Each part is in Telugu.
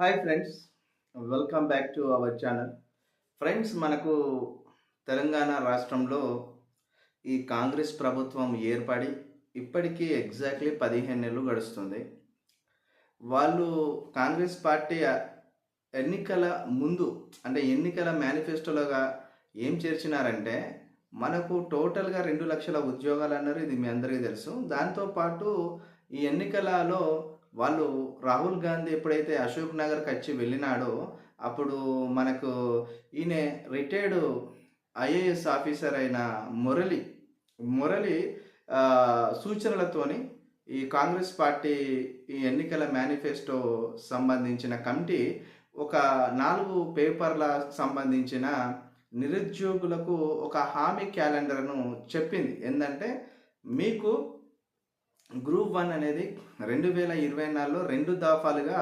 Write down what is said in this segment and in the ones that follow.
Hi friends welcome back to our channel friends మనకు తెలంగాణ రాష్ట్రంలో ఈ కాంగ్రెస్ ప్రభుత్వం ఏర్పడి ఇప్పటికీ ఎగ్జాక్ట్లీ పదిహేను నెలలు గడుస్తుంది. వాళ్ళు కాంగ్రెస్ పార్టీ ఎన్నికల ముందు అంటే ఎన్నికల మేనిఫెస్టోలోగా ఏం చేర్చినారంటే మనకు టోటల్గా రెండు లక్షల ఉద్యోగాలు అన్నారు ఇది మీ అందరికీ తెలుసు. దాంతోపాటు ఈ ఎన్నికలలో వాళ్ళు రాహుల్ గాంధీ ఎప్పుడైతే అశోక్ నగర్కి వచ్చి వెళ్ళినాడో అప్పుడు మనకు ఈయన రిటైర్డ్ ఐఏఎస్ ఆఫీసర్ అయిన మురళి మురళి సూచనలతోని ఈ కాంగ్రెస్ పార్టీ ఈ ఎన్నికల మేనిఫెస్టో సంబంధించిన కమిటీ ఒక నాలుగు పేపర్ల సంబంధించిన నిరుద్యోగులకు ఒక హామీ క్యాలెండర్ను చెప్పింది. ఏంటంటే మీకు గ్రూప్ వన్ అనేది రెండు వేల ఇరవై నాలుగులో రెండు దాఫాలుగా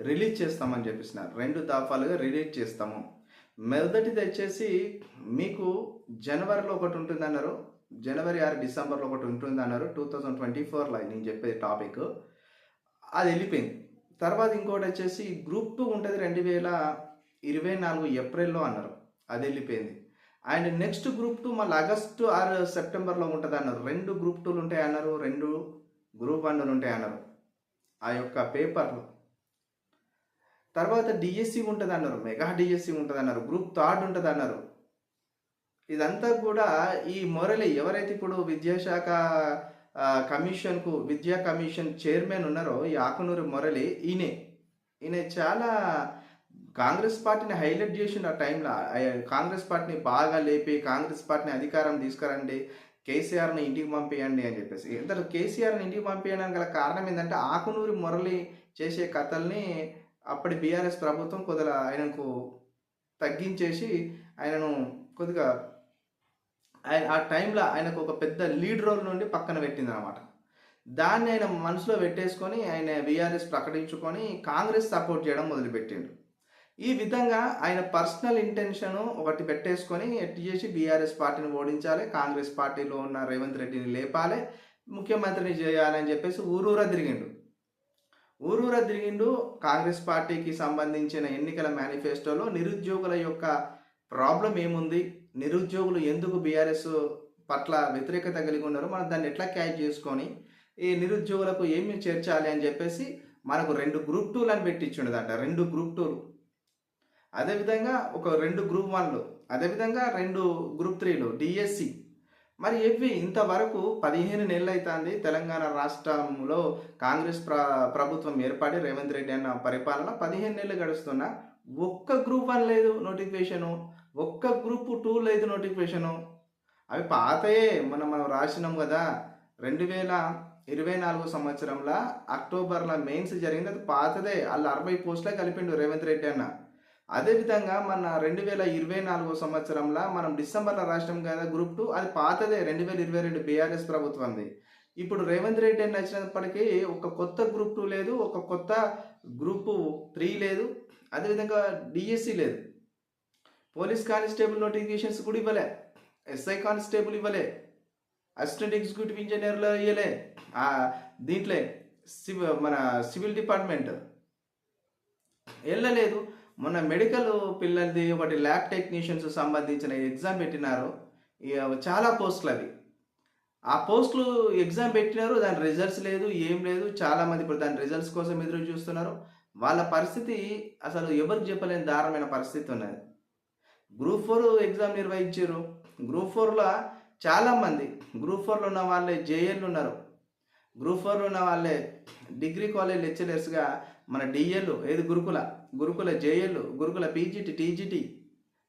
రిలీజ్ చేస్తామని చెప్పిస్తున్నారు రెండు దాఫాలుగా రిలీజ్ చేస్తాము. మొదటిది వచ్చేసి మీకు జనవరిలో ఒకటి ఉంటుంది అన్నారు జనవరి ఆరు డిసెంబర్లో ఒకటి ఉంటుంది అన్నారు టూ థౌజండ్ ట్వంటీ ఫోర్లో నేను చెప్పేది టాపిక్. అది వెళ్ళిపోయింది. తర్వాత ఇంకోటి వచ్చేసి గ్రూప్ టూ ఉంటుంది రెండు వేల ఇరవై నాలుగు ఏప్రిల్లో అన్నారు. అది వెళ్ళిపోయింది. అండ్ నెక్స్ట్ గ్రూప్ టూ మళ్ళీ ఆగస్టు ఆరు సెప్టెంబర్లో ఉంటుంది అన్నారు రెండు గ్రూప్ టూలు ఉంటాయి అన్నారు రెండు గ్రూప్ వన్లు ఉంటాయి అన్నారు ఆ యొక్క పేపర్లో. తర్వాత డిఎస్సి ఉంటుంది అన్నారు మెగా డిఎస్సి ఉంటుంది అన్నారు గ్రూప్ థర్డ్ ఉంటుంది అన్నారు ఇదంతా కూడా ఈ మొరలి ఎవరైతే ఇప్పుడు విద్యాశాఖ కమిషన్కు విద్యా కమిషన్ చైర్మన్ ఉన్నారో ఈ ఆకునూరు మురళి ఈయనే. ఈయన చాలా కాంగ్రెస్ పార్టీని హైలైట్ చేసిన ఆ టైంలో. కాంగ్రెస్ పార్టీని బాగా లేపి కాంగ్రెస్ పార్టీని అధికారం తీసుకురండి కేసీఆర్ని ఇంటికి పంపించండి అని చెప్పేసి. ఇంతలో కేసీఆర్ని ఇంటికి పంపించడానికి గల కారణం ఏంటంటే ఆకునూరి మురళి చేసే కథల్ని అప్పటి బీఆర్ఎస్ ప్రభుత్వం కొద్దిగా ఆయనకు తగ్గించేసి ఆయనను కొద్దిగా ఆయన ఆ టైంలో ఆయనకు ఒక పెద్ద లీడ్ రోల్ నుండి పక్కన పెట్టింది అనమాట దాన్ని ఆయన మనసులో పెట్టేసుకొని ఆయన బీఆర్ఎస్ ప్రకటించుకొని కాంగ్రెస్ సపోర్ట్ చేయడం మొదలుపెట్టిండు. ఈ విధంగా ఆయన పర్సనల్ ఇంటెన్షన్ ఒకటి పెట్టేసుకొని ఎట్టి చేసి బీఆర్ఎస్ పార్టీని ఓడించాలి కాంగ్రెస్ పార్టీలో ఉన్న రేవంత్ రెడ్డిని లేపాలి ముఖ్యమంత్రిని చేయాలని చెప్పేసి ఊరూరా తిరిగిండు. ఊరూరా తిరిగిండు కాంగ్రెస్ పార్టీకి సంబంధించిన ఎన్నికల మేనిఫెస్టోలో నిరుద్యోగుల యొక్క ప్రాబ్లం ఏముంది? నిరుద్యోగులు ఎందుకు బీఆర్ఎస్ పట్ల వ్యతిరేకత కలిగి ఉన్నారో మనం దాన్ని ఎట్లా క్యాచ్ చేసుకొని ఈ నిరుద్యోగులకు ఏమి చేర్చాలి అని చెప్పేసి మనకు రెండు గ్రూప్ టూలు అని పెట్టించుండదంట. రెండు గ్రూప్ టూలు అదేవిధంగా ఒక రెండు గ్రూప్ వన్లు అదేవిధంగా రెండు గ్రూప్ త్రీలు డిఎస్సి మరి ఇవి ఇంతవరకు పదిహేను నెలలు అవుతుంది తెలంగాణ రాష్ట్రంలో కాంగ్రెస్ ప్ర ప్రభుత్వం ఏర్పడి రేవంత్ రెడ్డి అన్న పరిపాలన పదిహేను నెలలు గడుస్తున్నా ఒక్క గ్రూప్ వన్ లేదు నోటిఫికేషను ఒక్క గ్రూప్ టూ లేదు నోటిఫికేషను. అవి పాతయే మనం మనం రాసినాం కదా. రెండు వేల ఇరవై నాలుగు సంవత్సరంలో అక్టోబర్లో మెయిన్స్ జరిగింది అది పాతదే. వాళ్ళు అరవై పోస్టులే కలిపిండు రేవంత్ రెడ్డి అన్న. అదేవిధంగా మన రెండు వేల ఇరవై నాలుగో సంవత్సరంలో మనం డిసెంబర్లో రాష్ట్రం కదా గ్రూప్ టూ అది పాతదే రెండు వేల ఇరవై రెండు బీఆర్ఎస్ ప్రభుత్వంది. ఇప్పుడు రేవంత్ రెడ్డి అని వచ్చినప్పటికీ ఒక కొత్త గ్రూప్ టూ లేదు ఒక కొత్త గ్రూప్ త్రీ లేదు అదేవిధంగా డిఎస్సి లేదు. పోలీస్ కానిస్టేబుల్ నోటిఫికేషన్స్ కూడా ఇవ్వలే ఎస్ఐ కానిస్టేబుల్ ఇవ్వలే అసిస్టెంట్ ఎగ్జిక్యూటివ్ ఇంజనీర్లు ఇవ్వలే దీంట్లో సివ్ మన సివిల్ డిపార్ట్మెంట్. వెళ్ళలేదు మొన్న మెడికల్ పిల్లలది ఒకటి ల్యాబ్ టెక్నీషియన్స్ సంబంధించిన ఎగ్జామ్ పెట్టినారు. ఇక చాలా పోస్టులు అవి. ఆ పోస్టులు ఎగ్జామ్ పెట్టినారు దాని రిజల్ట్స్ లేదు ఏం లేదు. చాలామంది ఇప్పుడు దాని రిజల్ట్స్ కోసం ఎదురు చూస్తున్నారు. వాళ్ళ పరిస్థితి అసలు ఎవరికి చెప్పలేని దారుణమైన పరిస్థితి ఉన్నది. గ్రూప్ ఫోర్ ఎగ్జామ్ నిర్వహించారు. గ్రూప్ ఫోర్లో చాలామంది గ్రూప్ ఫోర్లో ఉన్న వాళ్ళే జేఎల్ ఉన్నారు. గ్రూప్ ఫోర్లో ఉన్న వాళ్ళే డిగ్రీ కాలేజ్ లెక్చరర్స్గా మన డిఎల్ ఏది గురుకుల గురుకుల జేఎల్ గురుకుల పీజీటీ టీజీటీ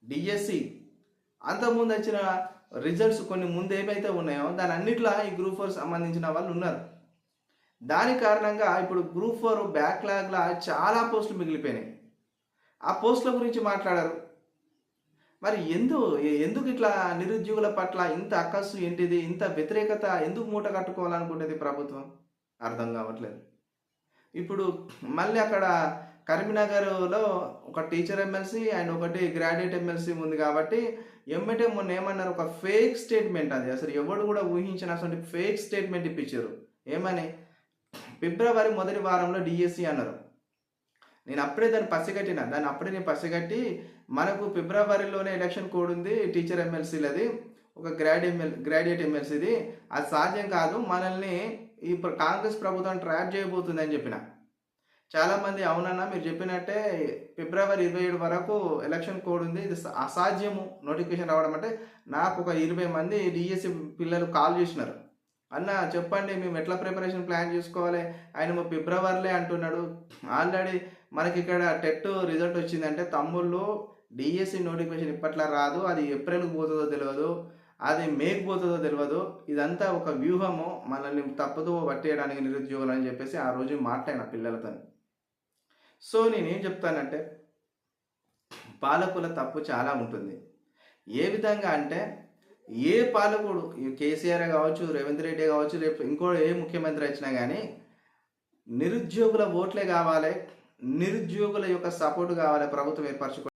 డిఎస్సి అంతకుముందు వచ్చిన రిజల్ట్స్ కొన్ని ముందు ఏమైతే ఉన్నాయో దాని అన్నిట్లో ఈ గ్రూప్ ఫోర్ సంబంధించిన వాళ్ళు ఉన్నారు. దాని కారణంగా ఇప్పుడు గ్రూప్ ఫోర్ బ్యాక్లాగ్లా చాలా పోస్టులు మిగిలిపోయినాయి. ఆ పోస్టుల గురించి మాట్లాడారు. మరి ఎందు ఎందుకు ఇట్లా నిరుద్యోగుల పట్ల ఇంత అక్కస్సు ఏంటిది ఇంత వ్యతిరేకత ఎందుకు మూట కట్టుకోవాలనుకుంటుంది ప్రభుత్వం? అర్థం కావట్లేదు. ఇప్పుడు మళ్ళీ అక్కడ కరీంనగర్లో ఒక టీచర్ ఎమ్మెల్సీ అండ్ ఒకటి గ్రాడ్యుయేట్ ఎమ్మెల్సీ ఉంది కాబట్టి ఎమ్మెటే మొన్న ఏమన్నారు? ఒక ఫేక్ స్టేట్మెంట్ అది. అసలు ఎవడు కూడా ఊహించిన అసలు ఫేక్ స్టేట్మెంట్ ఇప్పించారు. ఏమని? ఫిబ్రవరి మొదటి వారంలో డిఎస్సి అన్నారు. నేను అప్పుడే దాన్ని పసిగట్టిన. దాన్ని అప్పుడే నేను పసిగట్టి మనకు ఫిబ్రవరిలోనే ఎలక్షన్ కోడ్ ఉంది టీచర్ ఎమ్మెల్సీలది ఒక గ్రాడ్ ఎమ్మెల్ గ్రాడ్యుయేట్ ఎమ్మెల్సీది. అది సాధ్యం కాదు. మనల్ని ఈ కాంగ్రెస్ ప్రభుత్వం ట్రాప్ చేయబోతుంది అని చెప్పిన. చాలామంది అవునన్నా మీరు చెప్పినట్టే ఫిబ్రవరి ఇరవై ఏడు వరకు ఎలక్షన్ కోడ్ ఉంది. ఇది అసాధ్యము నోటిఫికేషన్ రావడం అంటే నాకు ఒక ఇరవై మంది డిఎస్సి పిల్లలు కాల్ చేసినారు. అన్న చెప్పండి మేము ఎట్లా ప్రిపరేషన్ ప్లాన్ చేసుకోవాలి? ఆయన మా ఫిబ్రవరిలే అంటున్నాడు. ఆల్రెడీ మనకి ఇక్కడ టెట్ రిజల్ట్ వచ్చిందంటే తమ్ముళ్ళు డిఎస్సి నోటిఫికేషన్ ఇప్పట్లా రాదు. అది ఏప్రిల్కి పోతుందో తెలియదు అది మేకు పోతుందో తెలియదు ఇదంతా ఒక వ్యూహము. మనల్ని తప్పుదో పట్టేయడానికి నిరుద్యోగులు అని చెప్పేసి ఆ రోజు మాట్లాడిన పిల్లలతో సో నేనేం చెప్తానంటే పాలకుల తప్పు చాలా ఉంటుంది. ఏ విధంగా అంటే ఏ పాలకుడు కేసీఆర్ కావచ్చు రేవంత్ రెడ్డి కావచ్చు రేపు ఇంకో ఏ ముఖ్యమంత్రి వచ్చినా కానీ నిరుద్యోగుల ఓట్లే కావాలి నిరుద్యోగుల యొక్క సపోర్ట్ కావాలి ప్రభుత్వం ఏర్పరచుకో